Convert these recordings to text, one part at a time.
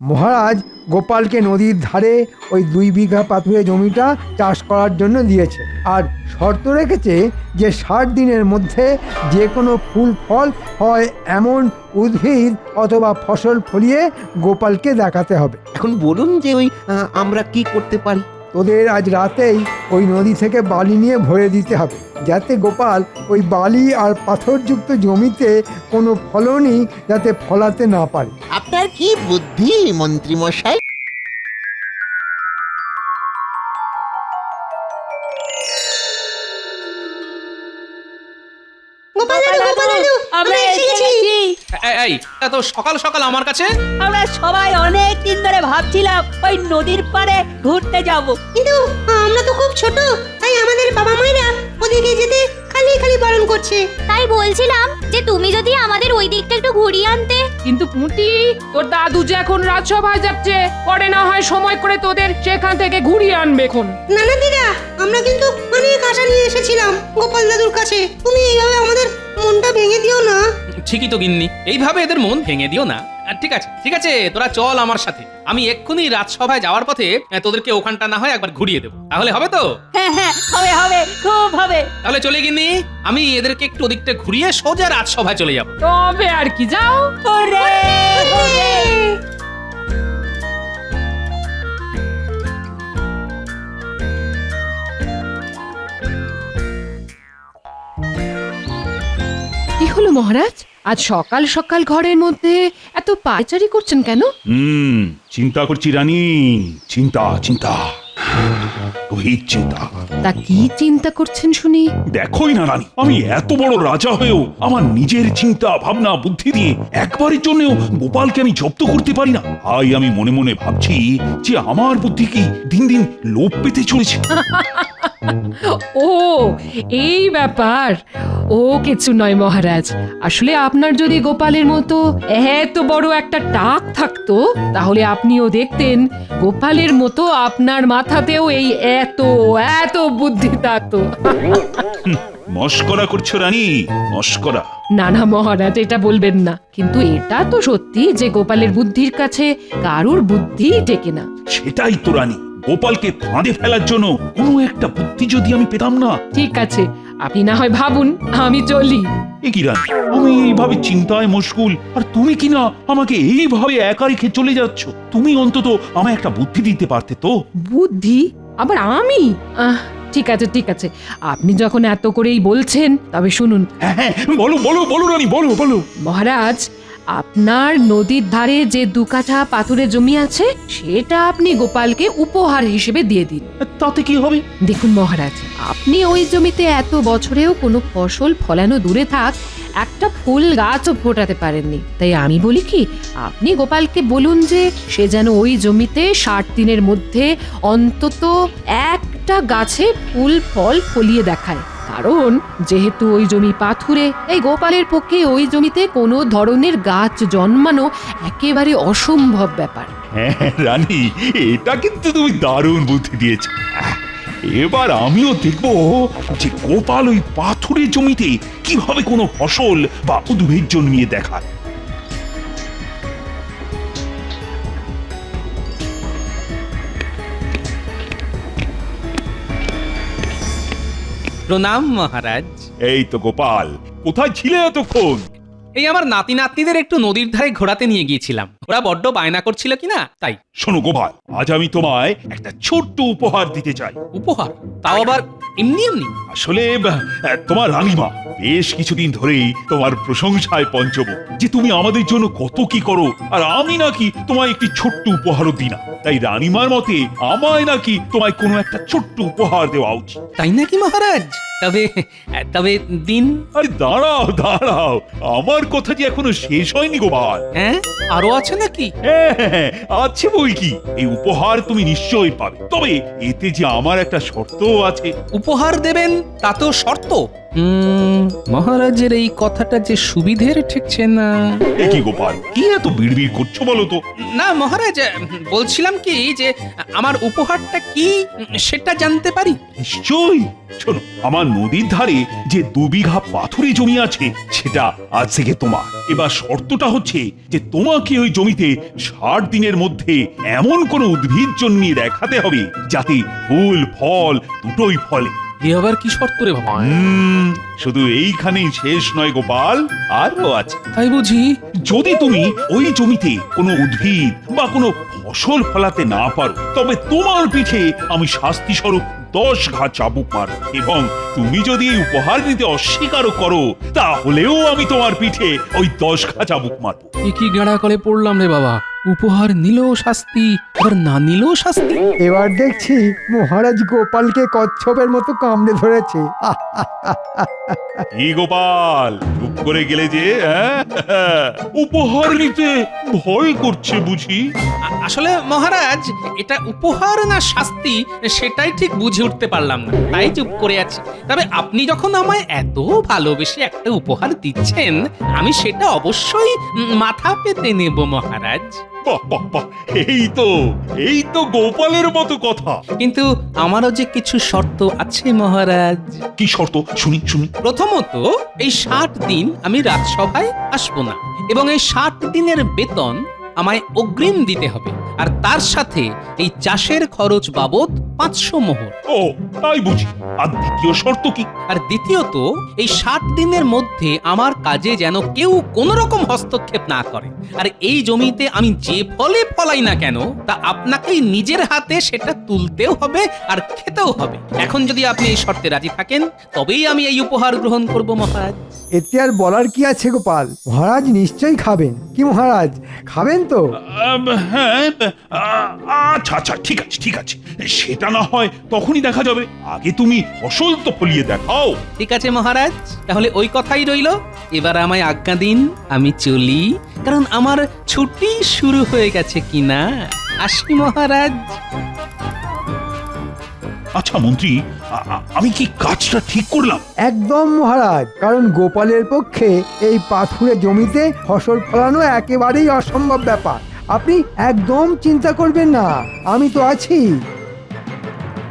মহারাজ গোপালকে নদীর ধারে ওই দুই বিঘা পাথুরে জমিটা চাষ করার জন্য দিয়েছে। আর শর্ত রেখেছে যে ষাট দিনের মধ্যে যে কোনো ফুল, ফল হয় এমন উদ্ভিদ অথবা ফসল ফলিয়ে গোপালকে দেখাতে হবে। এখন বলুন যে ওই আমরা কি করতে পারি? তোদের আজ রাতেই ওই নদী থেকে বালি নিয়ে ভরে দিতে হবে, যাতে গোপাল ওই বালি আর পাথরযুক্ত জমিতে কোনো ফলনই যাতে ফলাতে না পারে। আপনার কি বুদ্ধি আমরা এসে গেছি। এই এত সকাল সকাল আমার কাছে। আমরা সবাই অনেক দিন ধরে ভাবছিলাম ওই নদীর পাড়ে ঘুরতে যাব। কিন্তু আমরা তো খুব ছোট তাই আমাদের বাবা মায়েরা ওদিকে যেতে খালি খালি বারণ করছে। তাই বলছিলাম যে তুমি যদি আমাদের ওই দিকটা একটু ঘুরিয়ে আনতে। কিন্তু পুঁটি তোর দাদু যে এখন রাজসভায় যাচ্ছে পরে না হয় সময় করে তোদের সেখান থেকে ঘুরিয়ে আনবে এখন। না না দিদা আমরা কিন্তু অনেক আশা নিয়ে এসেছিলাম গোপাল দাদুর কাছে। তুমি এইভাবে আমাদের মনটা ভেঙে দিও না। ঠিকই তো গিন্নি এইভাবে এদের মন ভেঙে দিও না। ঠিক আছে ঠিক আছে তোরা চল আমার সাথে। আমি এক্ষুনি রাজসভায় যাওয়ার পথে তোদেরকে ওখানটা না হয় একবার ঘুরিয়ে দেবো। তাহলে হবে তো? হ্যাঁ হ্যাঁ হবে হবে খুব হবে। তাহলে চলে গিনি আমি এদেরকে একটু ওদিকটা ঘুরিয়ে সোজা রাজসভায় চলে যাব। তবে আর কি যাও। ওরে মহারাজ? আজ সকাল সকাল ঘরের মধ্যে এত পায়চারি করছেন কেন? হুম চিন্তা করছি রানী। চিন্তা চিন্তা। চিন্তা। তা কি চিন্তা করছেন শুনি? দেখোই না রানী আমি এত বড় রাজা হয়েও আমার নিজের চিন্তা ভাবনা বুদ্ধি দিয়ে একবারের জন্যও গোপালকে আমি জব্দ করতে পারি না। তাই আমি মনে মনে ভাবছি যে আমার বুদ্ধি কি দিন দিন লোপ পেতে চলেছে। ও এই ব্যাপার। ও কিছু নয় মহারাজ। আসলে আপনার যদি গোপালের মতো এত বড় একটা টাক থাকতো তাহলে আপনিও দেখতেন গোপালের মতো আপনার মাথাতেও এই এত এত বুদ্ধি থাকতো। মস্করা করছ রানী মস্করা। না না মহারাজ এটা বলবেন না। কিন্তু এটা তো সত্যি যে গোপালের বুদ্ধির কাছে কারুর বুদ্ধি টেকে না। সেটাই তো রানী। গোপালকে ফাঁদে ফেলার জন্য কোনো একটা বুদ্ধি যদি আমি পেতাম না। ঠিক আছে আপনি না হয় ভাবুন আমি চলি। এ কি রানী আমি এইভাবে চিন্তায় মশগুল আর তুমি কি না আমাকে এইভাবে একা রেখে চলে যাচ্ছ? তুমি অন্তত আমায় একটা বুদ্ধি দিতে পারতে তো? বুদ্ধি? আবার আমি? আহ, ঠিক আছে ঠিক আছে। আপনি যখন এত করেই বলছেন তবে শুনুন। হ্যাঁ হ্যাঁ বলো বলো বলো রানী বলো বলো মহারাজ আপনার নদীর ধারে যে দু কাঠা পাথুরে জমি আছে সেটা আপনি গোপালকে উপহার হিসেবে দিয়ে দিন। তাতে কি হবে? দেখুন মহারাজ আপনি ওই জমিতে এত বছরেও কোনো ফসল ফলানো দূরে থাক একটা ফুল গাছও ফোটাতে পারেননি। তাই আমি বলি কি আপনি গোপালকে বলুন যে সে যেন ওই জমিতে ষাট দিনের মধ্যে অন্তত একটা গাছে ফুল ফল ফলিয়ে দেখায়। কারণ, যেহেতু ওই জমি পাথুরে, এই গোপালের পক্ষে ওই জমিতে কোনো ধরনের গাছ জন্মানো একেবারে অসম্ভব ব্যাপার। হ্যাঁ রানী, এটা কিন্তু তুমি দারুণ বুদ্ধি দিয়েছ। এবার আমিও দেখব যে গোপাল ওই পাথুরে জমিতে কীভাবে কোনো ফসল বা উদ্ভিদ জন্মিয়ে দেখায়। প্রণাম মহারাজ। এই তো গোপাল কোথায় ছিলে এতক্ষণ? এই আমার নাতি নাতনিদের একটু নদীর ধারে ঘোরাতে নিয়ে গিয়েছিলাম। ওরা বড্ড বায়না করছিল কিনা তাই। শোনো গোপাল আজ আমি তোমায় একটা ছোট্ট উপহার দিতে চাই। উপহার? তাও আবার এমনি এমনি? আসলে আহ, তোমার রানীমা বেশ কিছুদিন ধরেই তোমার প্রশংসায় পঞ্চম যে তুমি আমাদের জন্য কত কি করো আর আমি নাকি তোমায় একটি ছোট্ট উপহারও দিই না। তাই রানীমার মতে আমায় নাকি তোমায় কোনো একটা ছোট্ট উপহার দেওয়া উচিত। তাই নাকি মহারাজ? তবে তবে দিন? আরে দাঁড়াও দাঁড়াও। আমার কথা যে এখনও শেষ হয়নি গোপাল হ্যাঁ? আরও আছে নাকি? হ্যাঁ, হ্যাঁ, হ্যাঁ, আছে বই কি? এই উপহার তুমি নিশ্চয়ই পাবে। তবে এতে যে আমার একটা শর্ত আছে। উপহার দেবেন তা তো শর্ত। মহারাজের এই কথাটা যে সুবিধের ঠেকছে না। এ কি গোপাল কি এত বিড়বিড় করছ বলো তো? না মহারাজ বলছিলাম কি যে আমার উপহারটা কি সেটা জানতে পারি? নিশ্চয়ই। শোনো আমার নদীর ধারে যে দু বিঘা পাথুরে জমি আছে সেটা আজ থেকে তোমার। এবার শর্তটা হচ্ছে যে তোমাকে ওই জমিতে ষাট দিনের মধ্যে এমন কোনো উদ্ভিদ জন্মিয়ে দেখাতে হবে যাতে ফুল ফল দুটোই ফলে। এ আবার কি শর্ত রে বাবা? হুম, শুধু এইখানেই শেষ নয় গোপাল আরও আছে। তাই বুঝি? যদি তুমি ওই জমিতে কোনো উদ্ভিদ বা কোনো ফসল ফলাতে না পারো তবে তোমার পিঠে আমি শাস্তি স্বরূপ দশ ঘা চাবুক মার এবং তুমি যদি এই উপহার নিতে অস্বীকারও করো তাহলেও আমি তোমার পিঠে ওই দশ ঘা চাবুক মারবো। এ কি গেড়া করে পড়লাম রে বাবা? উপহার নিলেও শাস্তি আবার না নিলেও শাস্তি। এবার দেখছি মহারাজ গোপালকে কচ্ছপের মতো কামড়ে ধরেছে। কি গোপাল চুপ করে গেলে যে হ্যাঁ? উপহার নিতে ভয় করছে বুঝি? আ- আসলে মহারাজ এটা উপহার না শাস্তি সেটাই ঠিক বুঝে উঠতে পারলাম না। তাই চুপ করে আছি। তবে আপনি যখন আমায় এত ভালোবেসে একটা উপহার দিচ্ছেন আমি সেটা অবশ্যই উম, মাথা পেতে নেব মহারাজ। বাহ বাহ বাহ এই তো এই তো গোপালের মতো কথা। কিন্তু আমারও যে কিছু শর্ত আছে মহারাজ। কি শর্ত? শুনি শুনি। প্রথমত এই ষাট দিন আমি রাজসভায় আসব না। এবং এই ষাট দিনের বেতন আমায় অগ্রিম দিতে হবে। আর তার সাথে এই চাষের খরচ বাবদ পাঁচশো মোহর। ও তাই বুঝি। আর দ্বিতীয় শর্ত কি? আর দ্বিতীয়ত এই ষাট দিনের মধ্যে আমার কাজে যেন কেউ কোনো রকম হস্তক্ষেপ না করে। আর এই জমিতে আমি যে ফলে ফলাই না কেন তা আপনাকেই নিজের হাতে সেটা তুলতেও হবে আর খেতেও হবে। এখন যদি আপনি এই শর্তে রাজি থাকেন তবেই আমি এই উপহার গ্রহণ করব মহারাজ। এতে আর বলার কি আছে গোপাল? মহারাজ নিশ্চয়ই খাবেন। কি মহারাজ? খাবেন তো? আম, হ্যাঁ আ- আচ্ছা আচ্ছা ঠিক আছে ঠিক আছে। সেটা না হয় তখনই দেখা যাবে। আগে তুমি ফসল তো ফলিয়ে দেখাও। ঠিক আছে মহারাজ। তাহলে ওই কথাই রইল। এবার আমায় আজ্ঞা দিন আমি চলি। কারণ আমার ছুটি শুরু হয়ে গেছে কিনা। আসি মহারাজ। আচ্ছা মন্ত্রী আমি কি কাজটা ঠিক করলাম? একদম, মহারাজ। কারণ গোপালের পক্ষে এই পাথুরে জমিতে ফসল ফলানো একেবারেই অসম্ভব ব্যাপার। আপনি একদম চিন্তা করবেন না। আমি তো আছি।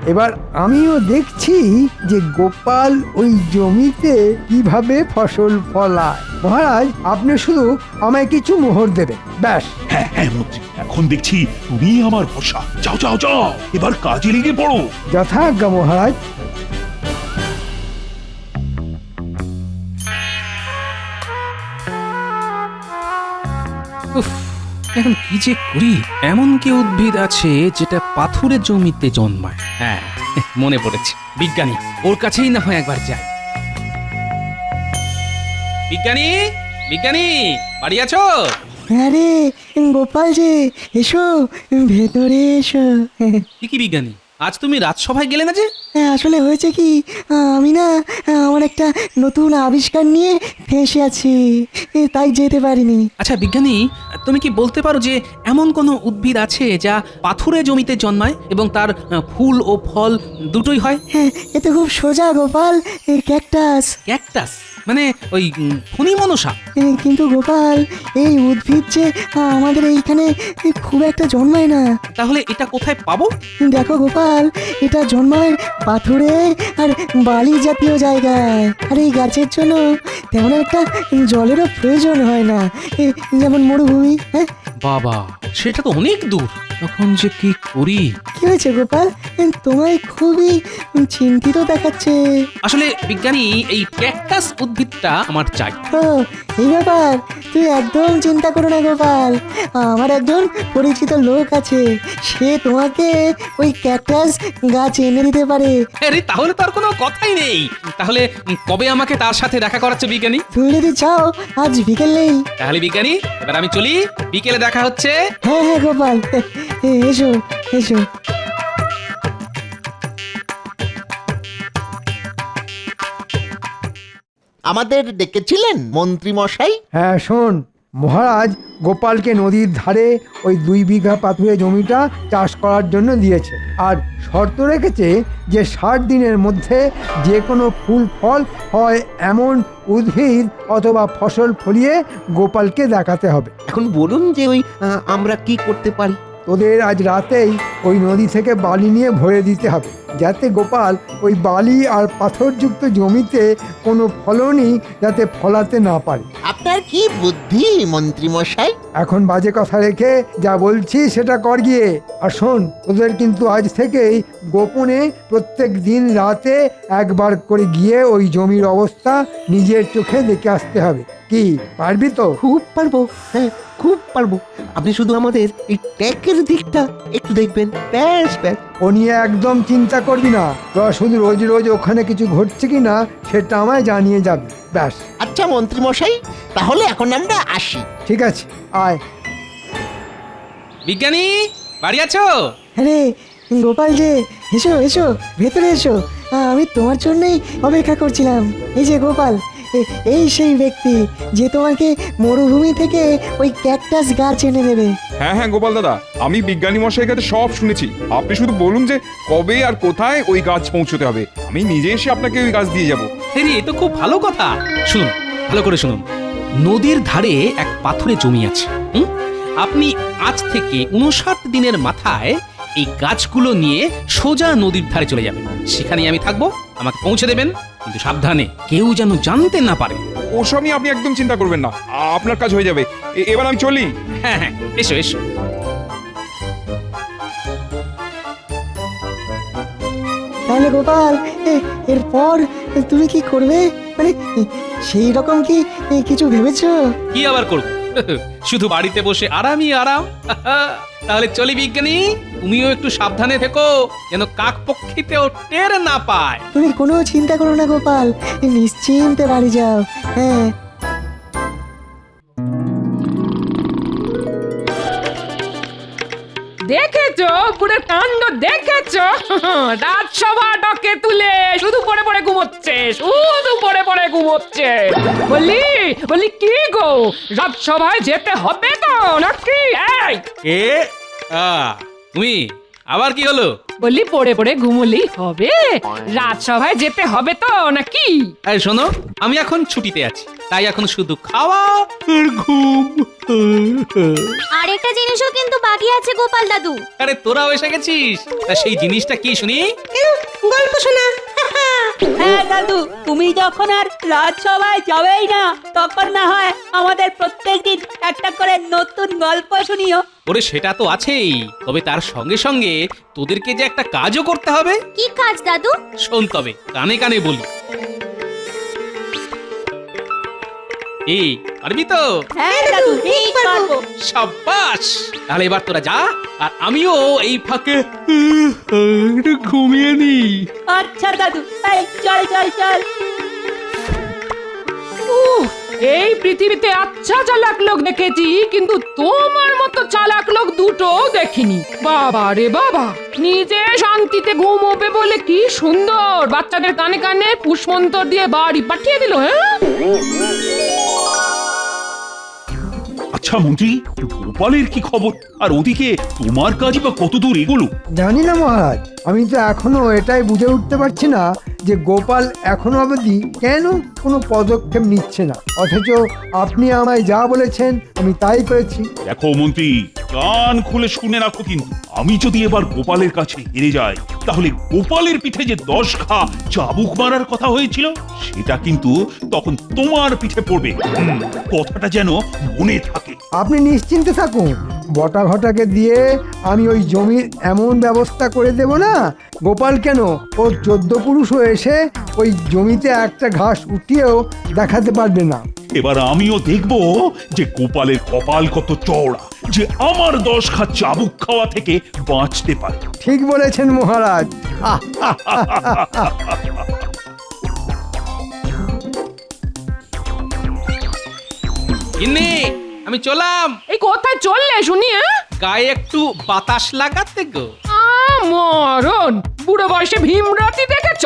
এবার আমিও দেখছি যে গোপাল ওই জমিতে কীভাবে ফসল ফলায়। মহারাজ আপনি শুধু আমায় কিছু মোহর দেবে ব্যাস। হ্যাঁ হ্যাঁ মন্ত্রী। এখন দেখছি তুমি আমার ভরসা যাও যাও যাও। এবার কাজে লেগে পড়ো। যথাজ্ঞা মহারাজ। এখন কি যে করি? এমন কি উদ্ভিদ আছে যেটা পাথুরে জমিতে জন্মায়? হ্যাঁ মনে পড়েছে। বিজ্ঞানী ওর কাছেই না হয় একবার যাই। বিজ্ঞানী বিজ্ঞানী বাড়ি আছো? আরে গোপাল যে এসো ভেতরে এসো। কি কি বিজ্ঞানী? আজ তুমি রাজসভায় গেলে না যে? আসলে হয়েছে কি আমি না আমার একটা নতুন আবিষ্কার নিয়ে ফেসে আছি তাই যেতে পারিনি। আচ্ছা বিজ্ঞানী তুমি কি বলতে পারো যে এমন কোনো উদ্ভিদ আছে যা পাথুরে জমিতে জন্মায় এবং তার আহ, ফুল ও ফল দুটোই হয়? হ্যাঁ এ তো খুব সোজা গোপাল ক্যাকটাস। ক্যাকটাস? মানে ওই ফণি মনসা। কিন্তু গোপাল এই উদ্ভিদ যে আমাদের এইখানে খুব একটা জন্মায় না। তাহলে এটা কোথায় পাবো? দেখো গোপাল এটা জন্মায় পাথুরে আর বালি জাতীয় জায়গায়। আর এই গাছের জন্য তেমন একটা জলেরও প্রয়োজন হয় না। যেমন মরুভূমি হ্যাঁ? বাবা সেটা তো অনেক দূর। তখন যে কি করি? কি হয়েছে গোপাল? তোমায় খুবই চিন্তিত দেখাচ্ছে। আসলে বিজ্ঞানী এই ক্যাকটাস উদ্ভিদটা আমার চাই। ও এই ব্যাপার? তুই একদম চিন্তা করো না গোপাল। আমার একজন পরিচিত লোক আছে। সে তোমাকে ওই ক্যাকটাস গাছ এনে দিতে পারে। আরে তাহলে তো আর কোনো কথাই নেই। তাহলে কবে আমাকে তার সাথে দেখা করাচ্ছে বিজ্ঞানী? তুমি যদি চাও আজ বিকেলেই তাহলে বিজ্ঞানী এবার আমি চলি। বিকেলে দেখা হচ্ছে। হ্যাঁ হ্যাঁ গোপাল। এসো এসো। আমাদের ডেকেছিলেন মন্ত্রী মশাই হ্যাঁ শোন মহারাজ গোপালকে নদীর ধারে ওই দুই বিঘা পাথুরে জমিটা চাষ করার জন্য দিয়েছে। আর শর্ত রেখেছে যে ষাট দিনের মধ্যে যে কোনো ফুল ফল হয় এমন উদ্ভিদ অথবা ফসল ফলিয়ে গোপালকে দেখাতে হবে। এখন বলুন যে ওই আহ, আমরা কি করতে পারি? তোদের আজ রাতেই ওই নদী থেকে বালি নিয়ে ভরে দিতে হবে। যাতে গোপাল ওই বালি আর পাথরযুক্ত জমিতে কোনো ফলনই যাতে ফলাতে না পারে। আপনার কি বুদ্ধি মন্ত্রী মশাই এখন বাজে কথা রেখে যা বলছি সেটা কর গিয়ে। আর শোন তোদের কিন্তু আজ থেকেই গোপনে প্রত্যেক দিন রাতে একবার করে গিয়ে ওই জমির অবস্থা নিজের চোখে দেখে আসতে হবে। কি পারবি তো? খুব পারব হ্যাঁ খুব পারব। আপনি শুধু আমাদের এই ট্যাকের দিকটা একটু দেখবেন ব্যাস ব্যাস। ও নিয়ে একদম চিন্তা করবি না। তোরা শুধু রোজ রোজ ওখানে কিছু ঘটছে কি না সেটা আমায় জানিয়ে যাবি। ব্যাস। আচ্ছা মন্ত্রী মশাই তাহলে এখন আমরা আসি। ঠিক আছে আয়। বিজ্ঞানী বাড়ি আছো? আরে গোপাল যে এসো এসো ভেতরে এসো। আ, আমি তোমার জন্যই অপেক্ষা করছিলাম। এই যে গোপাল এই সেই ব্যক্তি যে তোমাকে মরুভূমি থেকে ওই ক্যাকটাস গাছ এনে দেবে। হ্যাঁ হ্যাঁ গোপাল দাদা আমি বিজ্ঞানী মশাইয়ের কাছে সব শুনেছি। আপনি শুধু বলুন যে কবে আর কোথায় ওই গাছ পৌঁছতে হবে। আমি নিজে এসে আপনাকে ওই গাছ দিয়ে যাব। আরে এ তো খুব ভালো কথা। শুনুন ভালো করে শুনুন। নদীর ধারে এক পাথরে জমি আছে হুম? আপনি আজ থেকে উনষাট দিনের মাথায় এই গাছগুলো নিয়ে সোজা নদীর ধারে চলে যাবেন। সেখানেই আমি থাকব আমাকে পৌঁছে দেবেন। কিন্তু সাবধানে কেউ যেন জানতে না পারে। ওসব নিয়ে আপনি একদম চিন্তা করবেন না। আপনার কাজ হয়ে যাবে। এ- এবার আমি চলি। হ্যাঁ হ্যাঁ এসো এসো। তাহলে গোপাল এ- এরপর তুমি কি করবে? মানে সেই রকম কি এ, কিছু ভেবেছো? কি আবার করব? শুধু বাড়িতে বসে আরামই আরাম। তাহলে চলি বিজ্ঞানী। তুমিও একটু সাবধানে থেকো যেন কাক পক্ষীতেও টের না পায়। তুমি কোনো চিন্তা করো না গোপাল। নিশ্চিন্তে বাড়ি যাও। হ্যাঁ। দেখেছ? পুরো কাণ্ড দেখেছ? রাজসভা ডকে তুলে শুধু পড়ে পড়ে ঘুমোচ্ছে শুধু পড়ে পড়ে ঘুমোচ্ছে। বললি বললি কি গো? রাজসভায় যেতে হবে তো নাকি? এই! এ? আ তুমি আবার কি হলো? বললি পড়ে পড়ে ঘুমলি হবে। রাজসভায় যেতে হবে তো নাকি? এই শোনো আমি এখন ছুটিতে আছি তাই এখন শুধু খাওয়া আর ঘুম। আর একটা জিনিসও কিন্তু বাকি আছে গোপাল দাদু। আরে তোরাও এসে গেছিস? তা সেই জিনিসটা কি শুনি? গল্প শোনা। হ্যাঁ দাদু তুমি যখন আর রাজসভায় যাবেই না তখন না হয় আমাদের প্রত্যেকদিন একটা করে নতুন গল্প শুনিও। ওরে সেটা তো আছেই। তবে তার সঙ্গে সঙ্গে তোদেরকে যে একটা কাজও করতে হবে। কি কাজ দাদু? শোন তবে কানে কানে বলি। এই পারবি তো হ্যাঁ দাদু ঠিক পারব। সাব্বাস। তাহলে এবার তোরা যা আর আমিও এই ফাঁকে একটু ঘুমিয়ে নি আচ্ছা দাদু এই চল চল চল। উহ, এই পৃথিবীতে আচ্ছা চালাক লোক দেখেছি কিন্তু তোমার মতো চালাক লোক দুটো দেখিনি। বাবা রে বাবা নিজে শান্তিতে ঘুমোবে বলে কি সুন্দর। বাচ্চাদের কানে কানে পুষ্মন্তর দিয়ে বাড়ি পাঠিয়ে দিল হ্যাঁ? আচ্ছা মন্ত্রী গোপালের কি খবর? আর ওদিকে তোমার কাজই বা কতদূর এগোলো? জানি না মহারাজ। আমি তো এখনও এটাই বুঝে উঠতে পারছি না যে গোপাল এখনও অবধি কেন কোনো পদক্ষেপ নিচ্ছে না। অথচ আপনি আমায় যা বলেছেন আমি তাই করেছি। দেখো মন্ত্রী কান খুলে শুনে রাখো কিন্তু। আমি যদি এবার গোপালের কাছে হেরে যাই তাহলে গোপালের পিঠে যে দশ খা চাবুক মারার কথা হয়েছিল সেটা কিন্তু তখন তোমার পিঠে পড়বে। হুম, কথাটা যেন মনে থাকে। আপনি নিশ্চিন্তে থাকুন। বটা ঘটাকে দিয়ে আমি ওই জমির এমন ব্যবস্থা করে দেব না গোপাল কেন ওর চোদ্দ পুরুষও এসে ওই জমিতে একটা ঘাস উঠিয়েও দেখাতে পারবে না। এবার আমিও দেখব যে গোপালের কপাল কত চওড়া। যে আমার দশ খা চাবুক খাওয়া থেকে বাঁচতে পারে। ঠিক বলেছেন মহারাজ। ইন্নি আমি চলাম। এই কোথায় চললে শুনি হ্যাঁ? গায়ে একটু বাতাস লাগাতে গো। আ, মরণ। বুড়ো বয়সে ভীমরাতি দেখেছ?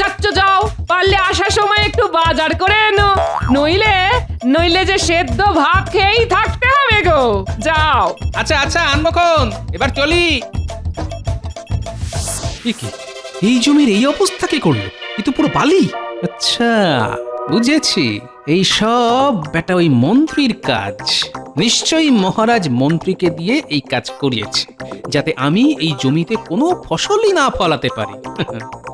যাচ্ছ যাও। পারলে আসার সময় একটু বাজার করে এনো। নইলে নইলে যে সেদ্ধ ভাত খেয়েই থাকতে হবে গো। যাও। আচ্ছা আচ্ছা আনব কোন এবার চলি। এ কি এই জমির এই অবস্থা কে করল? এ তো পুরো বালি। আচ্ছা বুঝেছি। এই সব বেটা ওই মন্ত্রীর কাজ। নিশ্চয়ই মহারাজ মন্ত্রীকে দিয়ে এই কাজ করিয়েছে, যাতে আমি এই জমিতে কোনো ফসলই না ফলাতে পারি।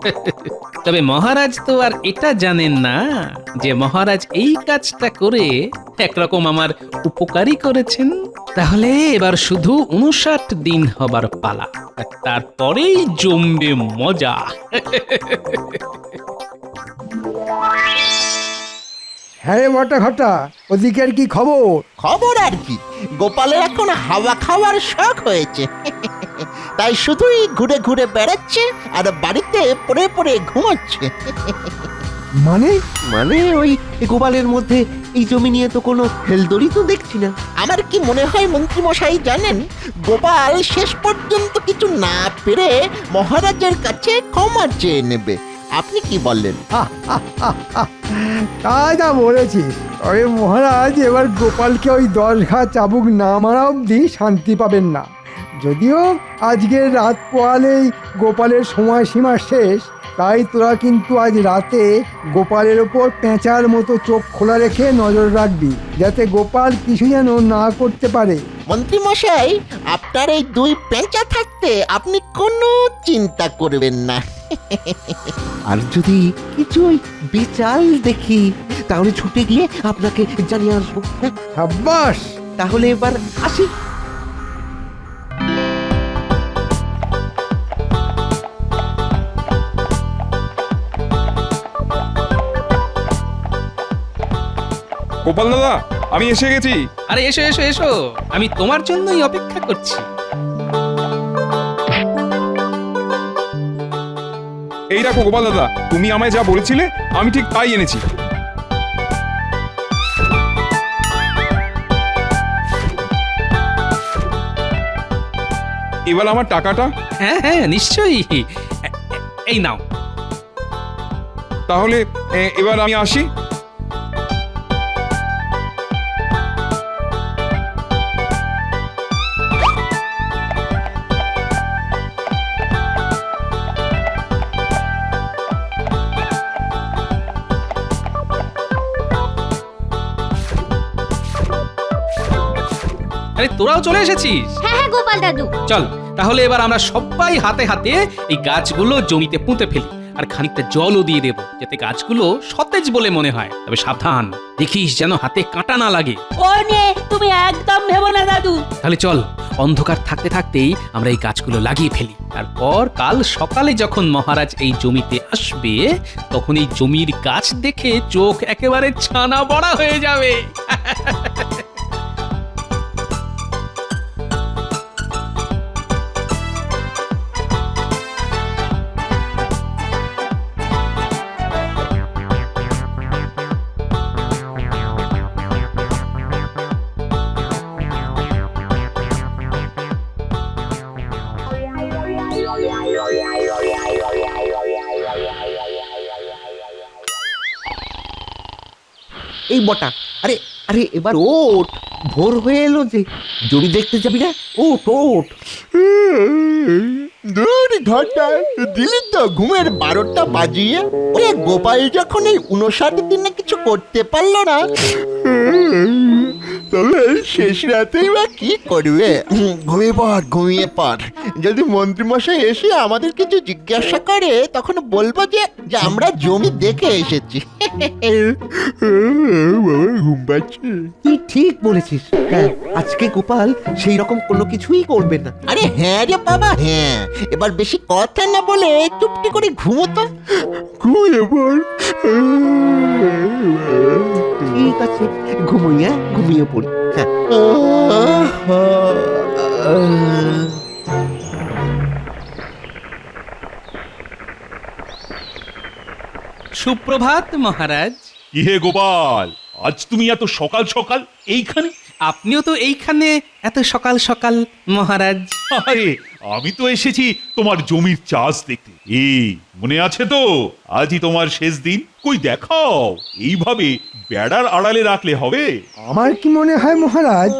তবে মহারাজ তো আর এটা জানেন না যে মহারাজ এই কাজটা করে একরকম আমার উপকারই করেছেন। তাহলে এবার শুধু উনষাট দিন হবার পালা তারপরেই জমবে মজা। হ্যাঁ রে বটা ঘটা ওদিকের কি খবর? খবর আর কি? গোপালের এখন হাওয়া খাওয়ার শখ হয়েছে। তাই শুধুই ঘুরে ঘুরে বেড়াচ্ছে আর বাড়িতে পড়ে পড়ে ঘুমাচ্ছে। মানে? মানে ওই গোপালের মধ্যে এই জমি নিয়ে তো কোনো হেলদড়ি তো দেখছি না। আমার কি মনে হয় মন্ত্রী মশাই জানেন গোপাল শেষ পর্যন্ত কিছু না পেরে মহারাজের কাছে ক্ষমা চেয়ে নেবে। আপনি কি বললেন? তা যা বলেছিস তবে মহারাজ, এবার গোপালকে ওই দশ ঘা চাবুক না মারা অবধি শান্তি পাবেন না। যদিও আজকের রাত পোয়ালেই গোপালের সময়সীমা শেষ তাই তোরা কিন্তু আজ রাতে গোপালের ওপর পেঁচার মতো চোখ খোলা রেখে নজর রাখবি যাতে গোপাল কিছু যেন না করতে পারে। মন্ত্রী মশাই আপনার এই দুই পেঁচা থাকতে আপনি কোনো চিন্তা করবেন না। আর যদি কিছু বিচাল দেখি তাহলে ছুটে গিয়ে আপনাকে জানিয়ে আসব। সাব্বাস! তাহলে এবার আসি। গোপাল দাদা আমি এসে গেছি। আরে এসো এসো এসো। আমি তোমার জন্যই অপেক্ষা করছি। এই দেখো গোপাল দাদা তুমি আমায় যা বলেছিলে আমি ঠিক তাই এনেছি। এবার আমার টাকাটা? হ্যাঁ হ্যাঁ নিশ্চয়ই। এই নাও। তাহলে এ, এবার আমি আসি। তোরাও চলে এসেছিস? হ্যাঁ হ্যাঁ গোপাল দাদু। চল তাহলে এবার আমরা সবাই হাতে হাতে এই গাছগুলো জমিতে পুঁতে ফেলি আর খানিকটা জলও দিয়ে দেব যাতে গাছগুলো সতেজ বলে মনে হয়। তবে সাবধান দেখিস যেন হাতে কাঁটা না লাগে। ও নিয়ে তুমি একদম ভেবো না দাদু। তাহলে চল অন্ধকার থাকতে থাকতেই আমরা এই গাছগুলো লাগিয়ে ফেলি। তারপর কাল সকালে যখন মহারাজ এই জমিতে আসবে তখন এই জমির গাছ দেখে চোখ একেবারে ছানা বড়া হয়ে যাবে। এই বটা। আরে আরে, এবার ওট ভোর হয়ে এলো যে। জড়ি দেখতে যাবি না? ওট ওট দুই ঘণ্টা দিলি তো ঘুমের বারোটা বাজিয়ে ওরে গোপাল যখন এই উনষাট দিনে কিছু করতে পারল না তবে শেষ রাতেই বা কি করবে? ঘুমিয়ে পড় ঘুমিয়ে পড়। যদি মন্ত্রীমশাই এসে আমাদের কিছু জিজ্ঞাসা করে তখন বলব যে যে আমরা জমি দেখে এসেছি। ঘুম পাচ্ছে। তুই ঠিক বলেছিস। হ্যাঁ আজকে গোপাল সেই রকম কোনো কিছুই করবে না। আরে হ্যাঁ রে বাবা। হ্যাঁ এবার বেশি কথা না বলে চুপটি করে ঘুমোতো ঘুমিয়ে পড়। ঠিক আছে ঘুমিয়ে ঘুমিয়ে পড়ি। হ্যাঁ সুপ্রভাত মহারাজ। কি হে গোপাল? আজ তুমি এত সকাল সকাল এইখানে? আপনিও তো এইখানে এত সকাল সকাল মহারাজ। আরে আমি তো এসেছি তোমার জমির চাষ দেখতে। এই মনে আছে তো? আজই তোমার শেষ দিন। কই দেখাও। এইভাবে বেড়ার আড়ালে রাখলে হবে। আমার কি মনে হয় মহারাজ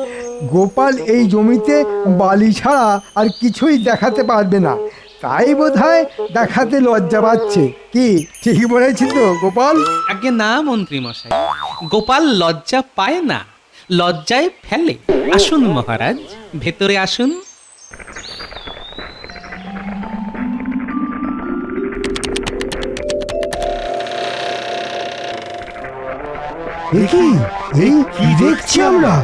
গোপাল এই জমিতে বালি ছাড়া আর কিছুই দেখাতে পারবে না। তাই বোধহয় দেখাতে লজ্জা পাচ্ছে। কি ঠিকই বলেছি তো গোপাল? আগে না মন্ত্রী মশাই গোপাল লজ্জা পায় না লজ্জায় ফেলে। আসুন মহারাজ ভেতরে আসুন। কি এই কি দেখছি আমরা?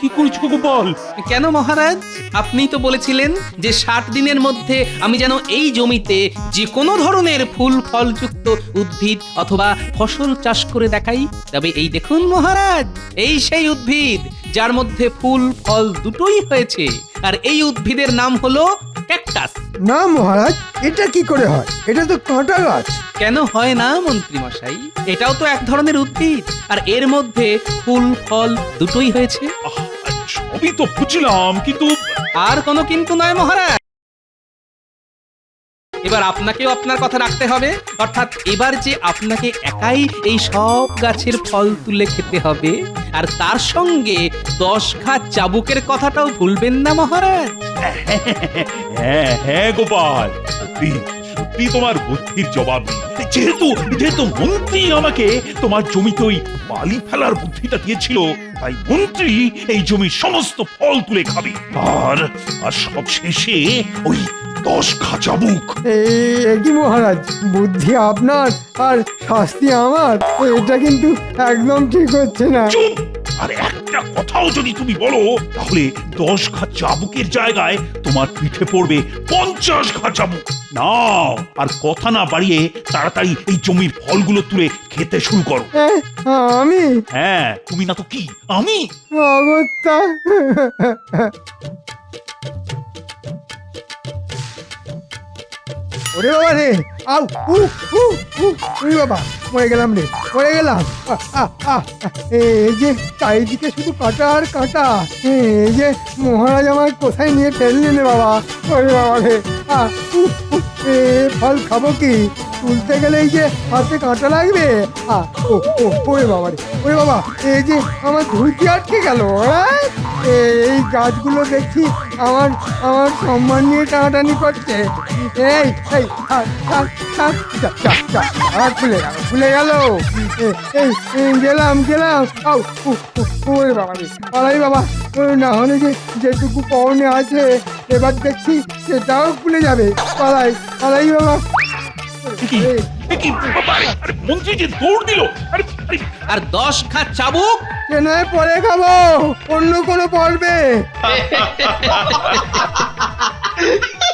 কি করছ গোপাল? কেন মহারাজ? আপনি তো বলেছিলেন যে ষাট দিনের মধ্যে আমি যেন এই জমিতে যে কোনো ধরনের ফুল ফলযুক্ত উদ্ভিদ অথবা ফসল চাষ করে দেখাই। তবে এই দেখুন মহারাজ এই সেই উদ্ভিদ যার মধ্যে ফুল ফল দুটোই হয়েছে। আর এই উদ্ভিদের নাম হলো ক্যাকটাস। না মহারাজ এটা কি করে হয়? এটা তো কাঁটা গাছ। কেন হয় না মন্ত্রী মশাই এটাও তো এক ধরনের উদ্ভিদ। আর এর মধ্যে ফুল ফল দুটোই হয়েছে। আহ, সবই তো বুঝলাম কিন্তু আর কোনো কিন্তু নয় মহারাজ। এবার আপনাকেও আপনার কথা রাখতে হবে। অর্থাৎ এবার যে আপনাকে একাই এই সব গাছের ফল তুলে খেতে হবে আর তার সঙ্গে দশ ঘা চাবুকের কথাটাও ভুলবেন না মহারাজ। হ্যাঁ হ্যাঁ গোপাল। সত্যি সত্যি তোমার বুদ্ধির জবাব নেই যেহেতু যেহেতু মন্ত্রী আমাকে তোমার জমিতে ওই বালি ফেলার বুদ্ধিটা দিয়েছিল, তাই মন্ত্রী এই জমির সমস্ত ফল তুলে খাবে। আর আর সব শেষে ওই দশ খাঁচাবুক এই এ কি মহারাজ? বুদ্ধি আপনার আর শাস্তি আমার? এটা কিন্তু একদম ঠিক হচ্ছে না। চুপ! আর একটা কথাও যদি তুমি বলো তাহলে দশ ঘা চাবুকের জায়গায় তোমার পিঠে পড়বে পঞ্চাশ ঘা চাবুক নাও আর কথা না বাড়িয়ে তাড়াতাড়ি এই জমির ফলগুলো তুলে খেতে শুরু করো। আমি? হ্যাঁ তুমি না তো কি আমি? অগত্যা। ওরে বাবা রে আউ উ উ উ উই বাবা মরে গেলাম রে মরে গেলাম এই যে চারিদিকে শুধু কাটা আর কাটা এই যে মহারাজ আমার কোথায় নিয়ে ফেললেন বাবা ওরে বাবা রে এ ফল খাব কি তুলতে গেলেই যে হাতে কাঁটা লাগবে ও ওরে বাবা রে ওরে বাবা এই যে আমার ধুতি আটকে গেল? এই গাছগুলো দেখছি আমার আমার সম্মান নিয়ে টানাটানি করছে এই এই থাক, থাক, আর খুলে গেল খুলে গেলাম গেলাম। ওরে বাবা বাবা না হলে যে যেটুকু পাওনে আছে এবার দেখছি সেটাও খুলে যাবে। পালাই পালাই বাবা। কি এ কি বাবা, আরে, দশ ঘা চাবুক? সে নয় পরে খাব। অন্য কোনো পর্বে।